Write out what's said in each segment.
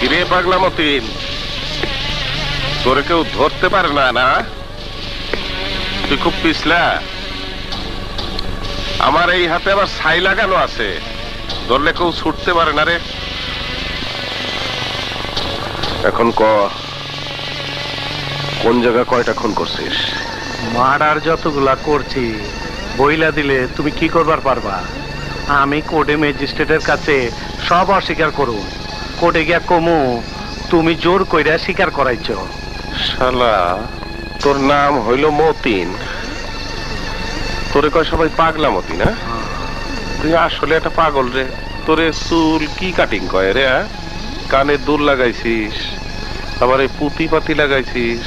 কিরে পাগলা মতিন? তোরে কেউ ধরতে পারে না না? তুই খুব পিছলা। আমার এই হাতে আবার ছাই লাগানো আছে। ধরলে কেউ ছুটতে পারে না রে। এখন ক? কোন জায়গা কয়টা খুন করছিস? মার্ডার যতগুলা করছি, বইলা দিলে তুমি কি করবার পারবা? আমি কোর্টে ম্যাজিস্ট্রেটের কাছে সব অস্বীকার করুন। কোর্টে গিয়া কমু, তুমি জোর কইরা স্বীকার করাইছ। শালা, তোর নাম হইল মতিন। তোরে কয় সবাই পাগলা মতিন হ্যাঁ? তুই আসলে একটা পাগল রে। তোরে চুল কি কাটিং কয় রে হ্যাঁ? কানে দুল লাগাইছিস, আবার এই পুঁতি পাতি লাগাইছিস।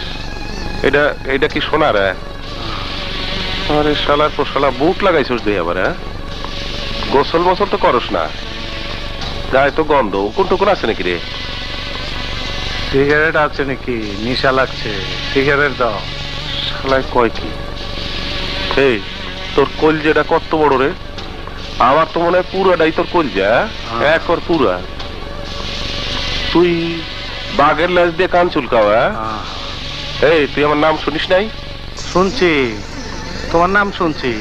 এটা এটা কি সোনা রে? আরে শালার পর শালা বুট লাগাইছিস দিয়ে আবার হ্যাঁ? গোসল মোসল তো করস না। গায়ে তো গন্ধ কোন টুকুন আছে নাকি রে? সিগারেট আছে নাকি? নিশা লাগছে। সিগারেট দাও। শালায় কয় কি? এই তোর কলজেটা কত বড় রে? আমার তো মনে হয় পুরাটাই তোর কলজা হ্যাঁ। এক ওর পুরা। তুই বাঘের লাশ দিয়ে কান চুলকাও হ্যাঁ? এই তুই আমার নাম শুনিস নাই? শুনছি। তোমার নাম শুনছি।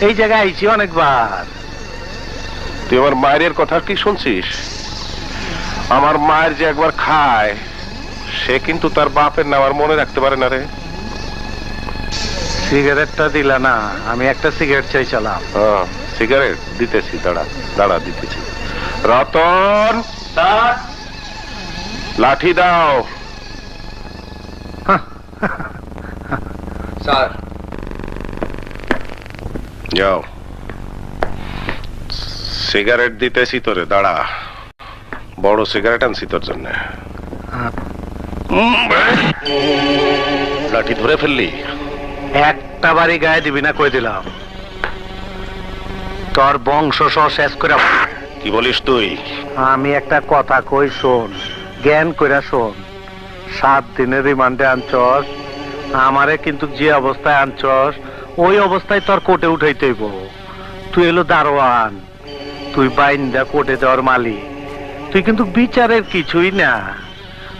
এই জায়গায় আইছি অনেকবার। তুই আমার মায়ের কথা কি শুনছিস? আমার মায়ের যে একবার খায় সে কিন্তু তার বাপের নাম আর মনে রাখতে পারে না রে। সিগারেটটা দিলা না আমি একটা সিগারেট চাইছিলাম। হ্যাঁ, সিগারেট দিতেছি দাঁড়া দাঁড়া দিতেছি। রতন! লাঠি দাও। স্যার। যাও। সিগারেট দিতেছি তোরে দাঁড়া। বড় সিগারেট আনছি তোর জন্য। লাঠি ধরে ফেললি? একটা বাড়ি গায়ে দিবি না কই দিলাম। তোর বংশ সহ শেষ করে কি বলিস তুই? আমি একটা কথা কই শোন জ্ঞান কইরা শোন। সাত দিনের রিমান্ডে আনছস আমারে কিন্তু যে অবস্থায় আনছস ওই অবস্থায় তোর কোর্টে উঠাইতে হইব। তুই এলো দারোয়ান। তুই বাইন্দা কোর্টে দেওয়ার মালিক। তুই কিন্তু বিচারের কিছুই না।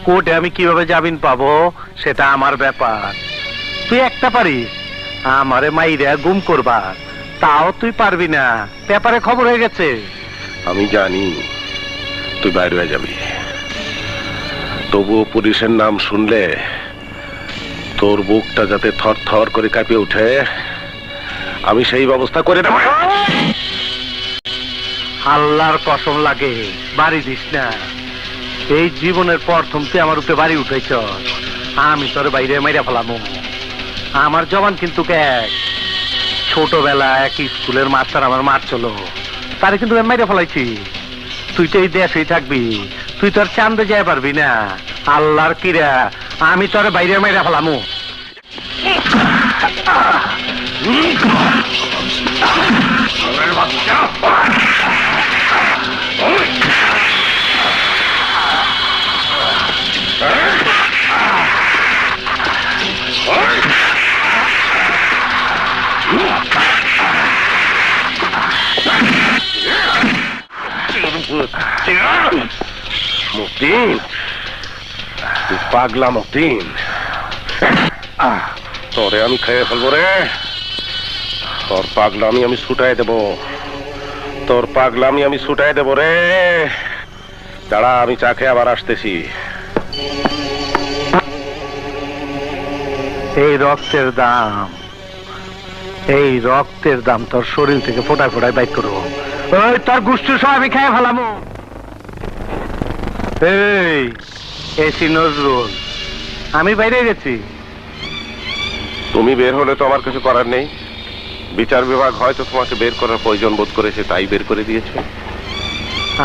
কোর্টে আমি কীভাবে জামিন পাবো, সেটা আমার ব্যাপার। তুই একটা পারিস, আমারে মাইরা গুম করবার তাও তুই পারবি না। ব্যাপারে খবর হয়ে গেছে। আমি জানি তুই বাইরে হয়ে যাবি। তবুও পুলিশের নাম শুনলে তোর বুকটা যাতে থর থর করে কাঁপিয়ে উঠে আমি সেই ব্যবস্থা করে দেবো। আল্লাহর কসম লাগে, বাড়ি দিস না। এই জীবনের প্রথম তুই আমার উপরে বাড়ি উঠেছ আমি তোর বাইরে মাইরা ফেলামো। আমার জবান কিন্তু এক ছোটবেলা এক স্কুলের মাস্টার আমার মার চলো, তারে কিন্তু মাইরা ফেলাইছি। তুই তো এই দেশেই থাকবি, তুই তোর চান্দে যাই পারবি না। আল্লাহর কিরা, আমি তোর বাইরে মাইরা ফেলামো। মতিন তুই পাগলা মতিন তোরে আমি খেয়ে ফেলব রে তোর পাগলামি আমি ছুটাই দেব তোর পাগলামি আমি ছুটাই দেব রে দাঁড়া আমি চা খেয়ে আবার আসতেছি এই রক্তের দাম এই রক্তের দাম তোর শরীর থেকে ফোটায় ফোটায় বাইক করব ওই তোর গুষ্টি সব আমি খেয়ে ফেলামো। এই এসি নজরুল আমি বাইরে গেছি। তুমি বের হলে তো আমার কিছু করার নেই। বিচার বিভাগ হয়তো তোমাকে বের করার প্রয়োজন বোধ করেছে তাই বের করে দিয়েছে।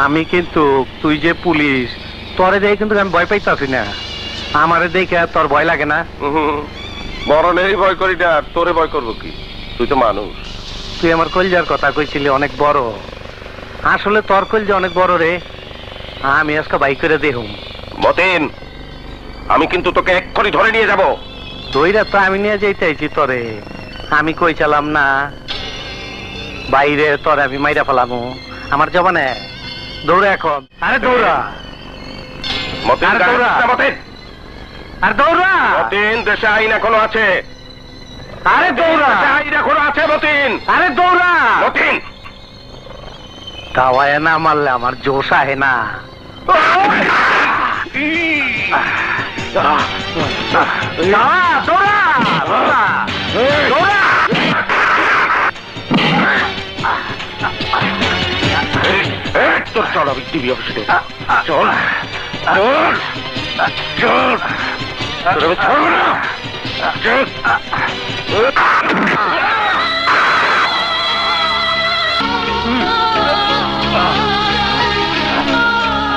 আমি কিন্তু তুই যে পুলিশ তোরে দেখে কিন্তু আমি ভয় পাইতাছি না। আমারে দেখে তোর ভয় লাগে না। মরণেরই ভয় করি না তোরে ভয় করব কি? তুই তো মানুষ। তুই আমার কলজার কথা কইছিলি অনেক বড়। আসলে তোর কলজা অনেক বড় রে আমি আজকে বাইক করে দেখুম মতেন আমি কিন্তু তোকে এক্ষুনি ধরে নিয়ে যাব। দইরা তো আমি নিয়ে যাইতেছি তোরে। আমি কই চালাম না। বাইরে তোরে আমি মাইরা ফেলামু। আমার জবানে দৌড়া এখন। আরে দৌড়া। মতিন আর দৌড়া। মতিন। আর দৌড়া। মতিন দেশে আইন এখনও আছে। আরে দৌড়া। আইন এখনও আছে মতিন। আরে দৌড়া। মতিন। কাওয়ায় না মারলে আমার জোশ আহে না। তোর চল, আমি টিভি অফিসে চল চল চল। না। চল।